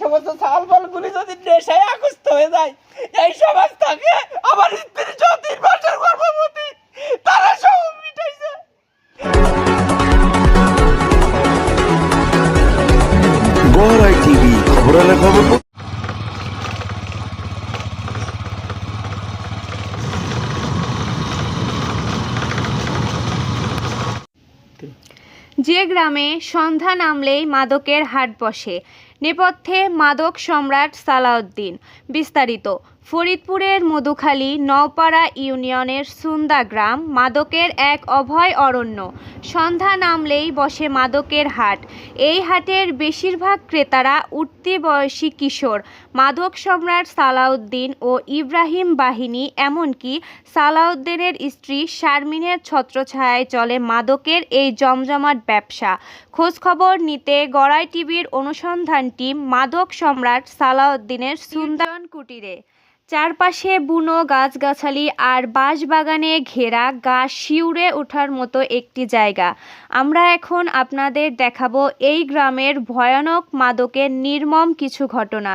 সমস্ত চাল ফলগুলি যদি নেশায় আকস্ত হয়ে যায় এই সমাজ থাকে আমার স্ত্রী মাসের গর্ভবতী তারা সব মিটাইছে। গড়াই টিভি খবরালে খবর। যে গ্রামে সন্ধ্যা নামলেই মাদকের হাট বসে নেপথ্যে মাদক সম্রাট সালাউদ্দিন। বিস্তারিত ফরিদপুরের মধুখালী নওপাড়া ইউনিয়নের সুন্দা গ্রাম মাদকের এক অভয় অরণ্য। সন্ধ্যা নামলেই বসে মাদকের হাট। এই হাটের বেশিরভাগ ক্রেতারা উঠতি বয়সী কিশোর। মাদক সম্রাট সালাউদ্দিন ও ইব্রাহিম বাহিনী, এমনকি সালাউদ্দিনের স্ত্রী শারমিনের ছত্রছায়ায় চলে মাদকের এই জমজমাট ব্যবসা। খোঁজখবর নিতে গড়াই টিভির অনুসন্ধান টিম মাদক সম্রাট সালাউদ্দিনের সুন্দর কুটিরে। চারপাশে বুনো গাছগাছালি আর বাঁশবাগানে ঘেরা গা শিউরে ওঠার মতো একটি জায়গা। আমরা এখন আপনাদের দেখাবো এই গ্রামের ভয়ানক মাদকের নির্মম কিছু ঘটনা।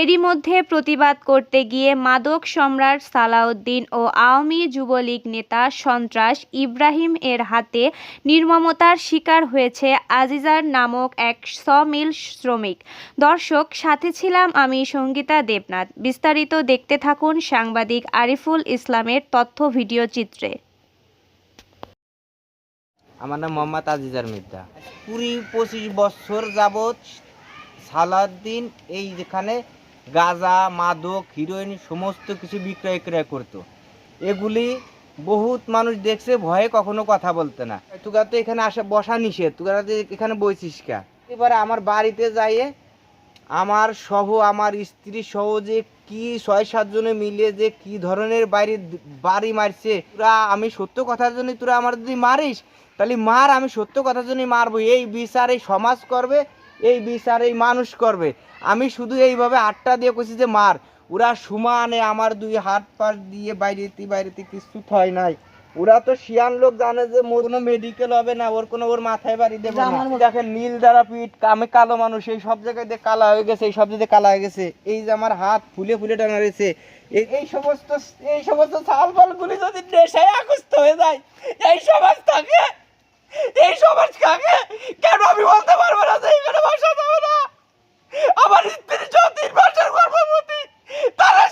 এরই মধ্যে প্রতিবাদ করতে গিয়ে মাদক সম্রাট সালাউদ্দিন ও আওয়ামী যুবলীগ নেতা সন্ত্রাস ইব্রাহিম এর হাতে নির্মমতার শিকার হয়েছে আজিজার নামক এক সমিল শ্রমিক। দর্শক, সাথে ছিলাম আমি সঙ্গীতা দেবনাথ। বিস্তারিত দেখতে থাকুন সাংবাদিক আরিফুল ইসলামের তথ্য ভিডিও চিত্রে। আমার নাম মোহাম্মদ আজিজার মির্জা কুড়ি পঁচিশ বছর যাবৎ সালাউদ্দিন এই যেখানে গাঁজা মাদক হিরোইন সমস্ত কিছু বিক্রয় ক্রয় করতো। এগুলি বহুত মানুষ দেখছে ভয়ে কখনো কথা বলতে না। তুগা তো এখানে আসা বসা নিষেধ। তুগা এখানে বইছিস কা। এবারে আমার বাড়িতে যাইয়ে আমার সহ আমার স্ত্রী সহ যে কি ছয় সাতজনে মিলে যে কি ধরনের বাড়ি বাড়ি মারছে, তোরা আমি সত্য কথার জন্য তোরা আমার যদি মারিস, তাহলে মার, আমি সত্য কথার জন্যই মারবো। এই বিচার এই সমাজ করবে, এই বিচার এই মানুষ করবে। আমি শুধু এইভাবে আটটা দিয়ে কইছি যে মার। ওরা সমানে আমার দুই হাত পাশ দিয়ে বাইরেতে বাইরেতে কিছু হয় নাই। ওরা তো শিয়ান লোক জানে যে মোর কোনো মেডিকেল হবে না ওর কোনো ওর মাথায় বাড়ি দেবে না। দেখেন নীল দ্বারা পিঠ আমি কালো মানুষ এই সব জায়গায় দিয়ে কালা হয়ে গেছে এই সব জায়গায় কালা হয়ে গেছে এই যে আমার হাত ফুলে ফুলে টানা রয়েছে এই এই সমস্ত এই সমস্ত ছাল ফালগুলি যদি নেশায় আকস্ত হয়ে যায় এই সমাজ থাকে এই সমাজ কাকে? কেন আমি বলতে পারব না যে এখানে বাসা যাবে না? আমার স্ত্রী তিন মাসের গর্ভবতী তারা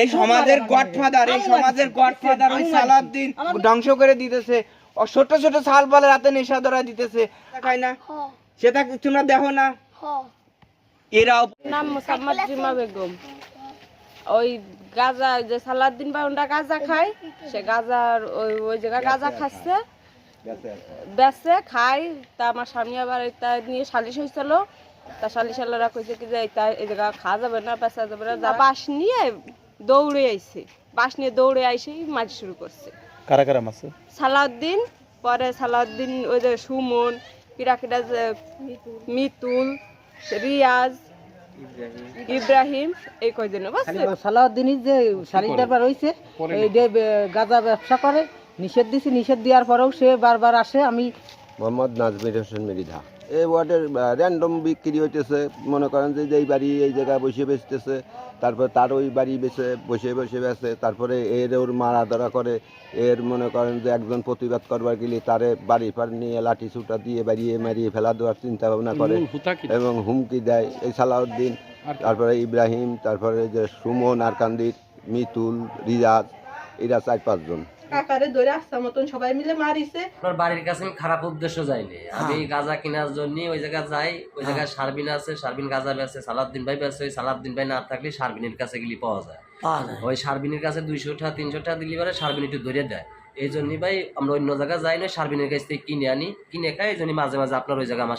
এই সমাজের গডফাদার এই সমাজের গডফাদার ওই সালাউদ্দিন ধ্বংস করে দিতেছে। ও ছোট ছোট ছাল বালের হাতে নেশা ধরা দিতেছে। খায় না। সেটা কি তোমরা দেখো না। এরাও নাম মোসাম্মদ জিমা বেগম। ওই গাজা যে সালাদ্দিন বাউন্ডা গাজা খায়। সে গাজার ওই ওই জায়গা গাজা খাচ্ছে। বেচে খায়। তা আমার স্বামী আবার নিয়ে সালিশ হয়েছিল। তা সালিশালারা কইছে কি যে এটা এই জায়গা খাওয়া যাবে না বেচা যাবে না যা বাঁশ নিয়ে দৌড়ে আইছে। বাঁশ নিয়ে দৌড়ে আইসেই মাছ শুরু করছে। কারা কারা মাসে সালাউদ্দিন পরে সালাউদ্দিন ওই যে সুমন কিরাকিরা যে মিতুল রিয়াজ ইব্রাহিম। এই কয়জন বুঝছে সালাউদ্দিনের যে শারীরিক দরবার রয়েছে এই যে গাঁজা ব্যবসা করে নিষেধ দিছি নিষেধ দেওয়ার পরেও সে বারবার আসে আমি মোহাম্মদ নাজমির হোসেন মৃধা এই ওয়ার্ডের র্যান্ডম বিক্রি হইতেছে। মনে করেন যে এই বাড়ি এই জায়গায় বসে বেচতেছে তারপর তার ওই বাড়ি বেছে বসে বসে বেচে তারপরে এর ওর মারা ধরা করে এর মনে করেন যে একজন প্রতিবাদ করবার গেলে তারে বাড়ি ফাড়ি নিয়ে লাঠি ছুটা দিয়ে বাড়িয়ে মারিয়ে ফেলা দেওয়ার চিন্তা ভাবনা করে এবং হুমকি দেয় এই সালাউদ্দিন তারপরে ইব্রাহিম তারপরে যে সুমন আরকান্দির মিতুল রিয়াজ এরা চার পাঁচজন। কাকারে ধরে মতন সবাই মিলে মারিছে। আপনার বাড়ির কাছে আমি খারাপ উদ্দেশ্য যাইনি। আমি গাঁজা কেনার জন্য ওই জায়গায় যাই ওই জায়গায় সারবিন আছে সারবিন গাঁজা বেছে সালাদ্দিন ভাই বেছে ওই সালাদ্দিন ভাই না থাকলে সারবিনের কাছে গেলে পাওয়া যায়। ওই সারবিনের কাছে দুইশো টাকা তিনশো টাকা দিলে পরে সারবিন একটু ধরে দেয়। এই জন্যই ভাই আমরা অন্য জায়গায় যাই না সারবিনের কাছ থেকে কিনে আনি কিনে খাই এই জন্য মাঝে মাঝে আপনার ওই জায়গায় আমার